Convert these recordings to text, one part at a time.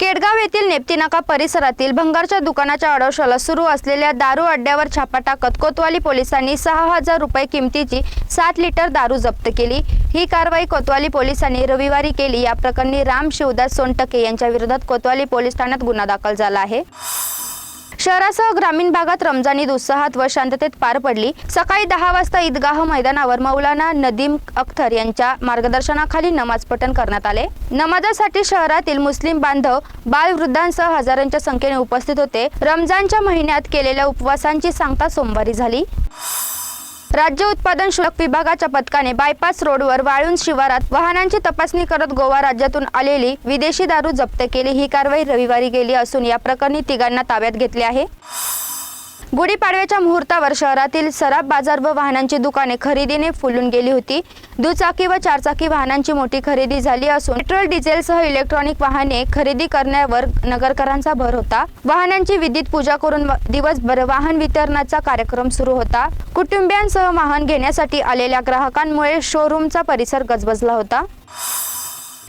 केडगाव येथील नेप्तीनाका परिसरातील भंगारच्या दुकानाच्या आडोशाला सुरू असलेल्या दारू अड्ड्यावर छापा टाकत कोतवाली पोलिसांनी सहा हजार रुपये किमतीची सात लिटर दारू जप्त केली. ही कारवाई कोतवाली पोलिसांनी रविवारी केली. या प्रकरणी राम शिवदास सोनटके यांच्या विरोधात कोतवाली पोलीस ठाण्यात गुन्हा दाखल झाला आहे. शहरासह ग्रामीण भागात रमजान ईद उत्साहात व शांततेत पार पडली. सकाळी दहा वाजता ईदगाह मैदानावर मौलाना नदीम अख्तर यांच्या मार्गदर्शनाखाली नमाज पठण करण्यात आले. नमाजासाठी शहरातील मुस्लिम बांधव बालवृद्धांसह हजारांच्या संख्येने उपस्थित होते. रमजानच्या महिन्यात केलेल्या उपवासांची सांगता सोमवारी झाली. राज्य उत्पादन शुल्क विभागाच्या पथकाने बायपास रोडवर वाळून शिवारात वाहनांची तपासणी करत गोवा राज्यातून आलेली विदेशी दारू जप्त केली. ही कारवाई रविवारी गेली असून या प्रकरणी तिघांना ताब्यात घेतले आहे. गुढीपाडव्याच्या मुहूर्तावर शहरातील सराफ बाजार व वाहनांची दुकाने खरेदीने फुलून गेली होती. दुचाकी व चारचाकी वाहनांची मोठी खरेदी झाली असून पेट्रोल डिझेलसह इलेक्ट्रॉनिक वाहने खरेदी करण्यावर नगरकरांचा भर होता. वाहनांची विद्युत पूजा करून व- दिवसभर वाहन वितरणाचा कार्यक्रम सुरू होता. कुटुंबियांसह वाहन घेण्यासाठी आलेल्या ग्राहकांमुळे शोरूमचा परिसर गजबजला होता.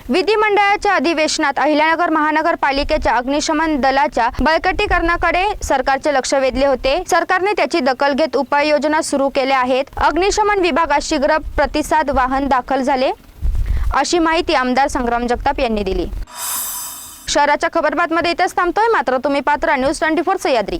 विधिमंडळाच्या अधिवेशनात अहिल्यानगर महानगरपालिकेच्या अग्निशमन दलाच्या बळकटीकरणाकडे सरकारचे लक्ष वेधले होते. सरकारने त्याची दखल घेत उपाययोजना सुरू केल्या आहेत. अग्निशमन विभागात शीघ्र प्रतिसाद वाहन दाखल झाले. अशी माहिती आमदार संग्राम जगताप यांनी दिली. शहराच्या खबरबातमध्ये इथेच थांबतोय. मात्र तुम्ही पात्र न्यूज ट्वेंटी फोर सह्याद्री